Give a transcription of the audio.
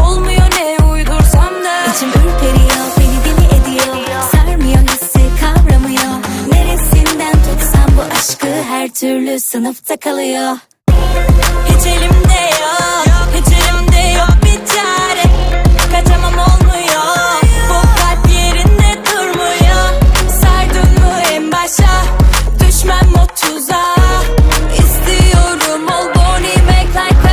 Olmuyor ne uydursam da. İçim ürperiyor beni deli ediyor. Sarmıyor hissi kavramıyor. Neresinden tutsam bu aşkı her türlü sınıfta kalıyor. Hiç elimde yok.